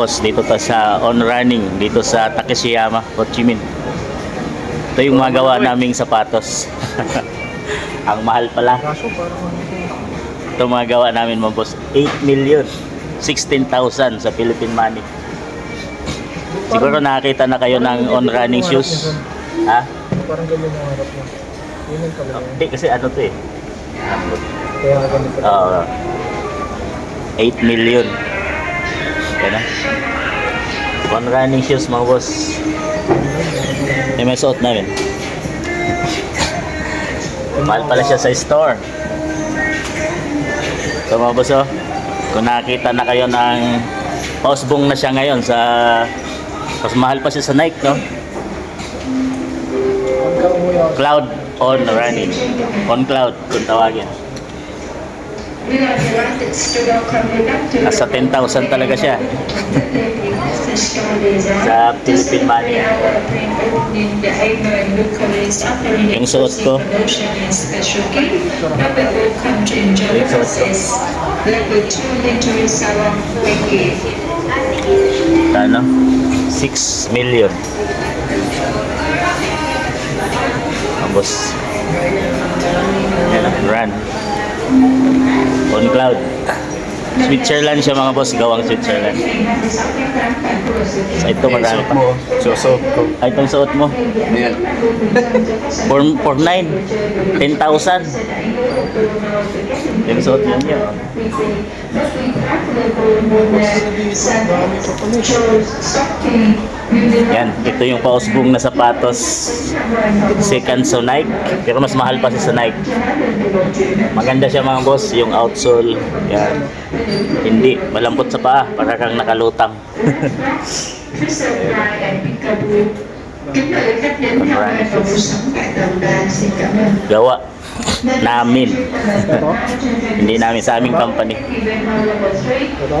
boss, dito ta sa on running, dito sa Takeshiyama, Ho Chi Minh. Ito yung mga gawa naming sapatos. Ang mahal pala. Ito. Mga gawa namin mga boss, 8 million. 16,000 sa Philippine money. Siguro nakakita na kayo ng on running shoes. Ha? Parang ganyan yung harap niya. Yun ang kabila. Hindi kasi ano to eh. Kaya ganito. Oo. 8 million. Yan na. On running shoes mga boss. Yung may suot namin. Mahal pala siya sa store. So mga boss oh, kung nakakita na kayo ng pausbong na siya ngayon sa mas mahal pa siya sa Nike no? Cloud on running. On cloud kung tawagin. Nasa 10,000 talaga siya. sa Philippine money. Yung suot ko. Yung suot ko. Ano? 6 million. Tapos, yan ang run. On cloud. Switzerland siya mga boss, gawang Switzerland. Sa ito marami pa. Susot ko. Ay, itong suot mo. Yan. For, for 9, 10,000. Yung suot yan yun. dami pa pala. Yan, ito yung pausbong na sapatos. Second sa Nike, pero mas mahal pa siya sa Nike. Maganda siya mga boss, yung outsole. Yan. Hindi, malambot sa paa, para kang nakalutang. Gawa namin. Hindi namin sa aming company. Ito?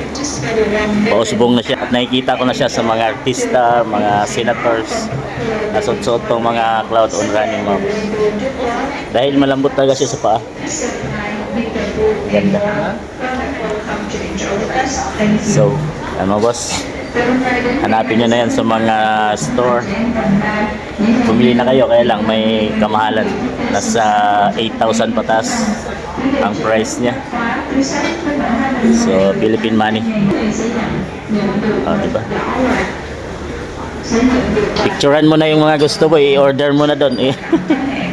pausbong na siya at nakikita ko na siya sa mga artista, mga senators na suot tong mga cloud on running boss. Dahil malambot talaga siya sa paa. Ganda. So, ano boss? Hanapin nyo na yan sa mga store. Pumili na kayo, kaya lang may kamahalan. Nasa 8,000 patas ang price niya. So, Philippine money. Oh, diba? Picturean mo na yung mga gusto mo, i-order mo na doon. Eh.